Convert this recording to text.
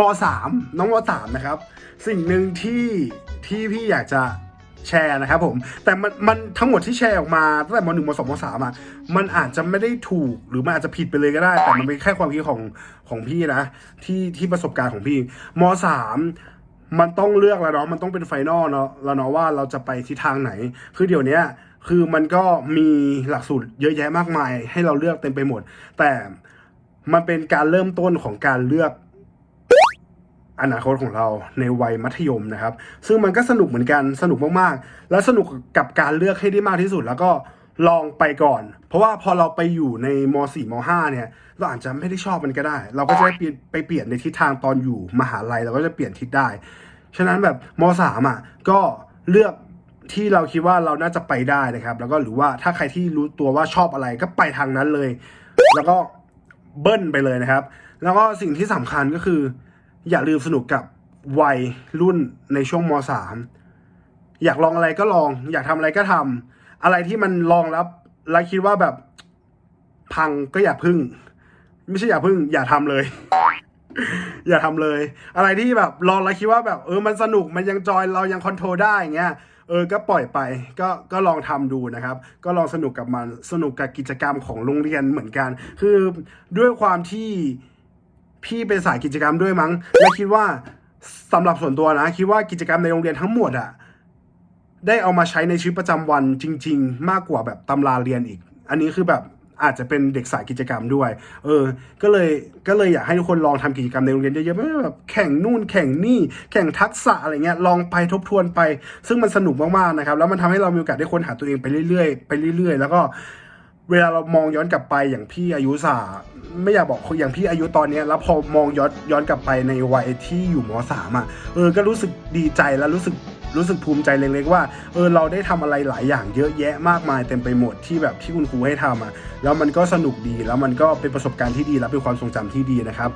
มสามน้องมสามนะครับ สิ่งหนึ่งที่ที่พี่อยากจะแชร์นะครับผม แต่มันมันทั้งหมดที่แชร์ออกมาตั้งแต่มหนึ่งมสองมสามอะมันอาจจะไม่ได้ถูกหรือมันอาจจะผิดไปเลยก็ได้ แต่มันเป็นแค่ความคิดของของพี่นะ ที่ที่ประสบการณ์ของพี่มสามมันต้องเลือกแล้วเนาะมันต้องเป็นไฟนอลเนาะแล้วเนาะว่าเราจะไปทิศทางไหน คือเดี๋ยวนี้คือมันก็มีหลักสูตรเยอะแยะมากมาย ให้เราเลือกเต็มไปหมด แต่มันเป็นการเริ่มต้นของการเลือก อนาคตของเราในวัยมัธยมนะครับ ซึ่งมันก็สนุกเหมือนกันสนุกมากๆ และสนุกกับการเลือกให้ได้มากที่สุดแล้วก็ลองไปก่อน เพราะว่าพอเราไปอยู่ในม .4 ม .5 เนี่ย เราอาจจะไม่ได้ชอบมันก็ได้ เราก็จะได้เปลี่ยนไปเปลี่ยนในทิศทางตอนอยู่มหาลัยเราก็จะเปลี่ยนทิศได้ ฉะนั้นแบบม .3 อะก็เลือกที่เราคิดว่าเราน่าจะไปได้นะครับ แล้วก็หรือว่าถ้าใครที่รู้ตัวว่าชอบอะไรก็ไปทางนั้นเลย แล้วก็เบิ้ลไปเลยนะครับ แล้วก็สิ่งที่สำคัญก็คือ อย่าลืมสนุกกับวัยรุ่นในช่วงมสามอยากลองอะไรก็ลอง อยากทำอะไรก็ทำอะไรที่มันลองแล้วแล้วคิดว่าแบบพังก็อย่าพึ่ง ไม่ใช่อย่าพึ่ง อย่าทำเลย อย่าทำเลย อะไรที่แบบลองแล้วคิดว่าแบบ เออมันสนุกมันยังจอยเรายังคอนโทรลได้อย่างเงี้ยเออ ก็ปล่อยไป ก็ ก็ลองทำดูนะครับ ก็ลองสนุกกับมัน สนุกกับกิจกรรมของโรงเรียนเหมือนกัน คือด้วยความที่ พี่เป็นสายกิจกรรมด้วยมั้ง และคิดว่าสำหรับส่วนตัวนะ คิดว่ากิจกรรมในโรงเรียนทั้งหมดอะได้เอามาใช้ในชีวิตประจำวันจริง ๆ มากกว่าแบบตำราเรียนอีก อันนี้คือแบบอาจจะเป็นเด็กสายกิจกรรมด้วย เออ ก็เลย ก็เลยอยากให้ทุกคนลองทำกิจกรรมในโรงเรียนเยอะๆไม่ว่แบบแข่งนู่นแข่งนี่ แข่งทักษะอะไรเงี้ย ลองไปทบทวนไป ซึ่งมันสนุกมากๆนะครับ แล้วมันทำให้เรามีโอกาสได้ค้นหาตัวเองไปเรื่อยๆ ไปเรื่อยๆ แล้วก็ เวลาเรามองย้อนกลับไปอย่างพี่อายุสาไม่อยากบอกอย่างพี่อายุตอนนี้แล้วพอมองย้อนย้อนกลับไปในวัยที่อยู่มสามอะเออก็รู้สึกดีใจและรู้สึกรู้สึกภูมิใจเล็กๆว่าเออเราได้ทำอะไรหลายอย่างเยอะแยะมากมายเต็มไปหมดที่แบบที่คุณครูให้ทำอะแล้วมันก็สนุกดีแล้วมันก็เป็นประสบการณ์ที่ดีและเป็นความทรงจำที่ดีนะครับ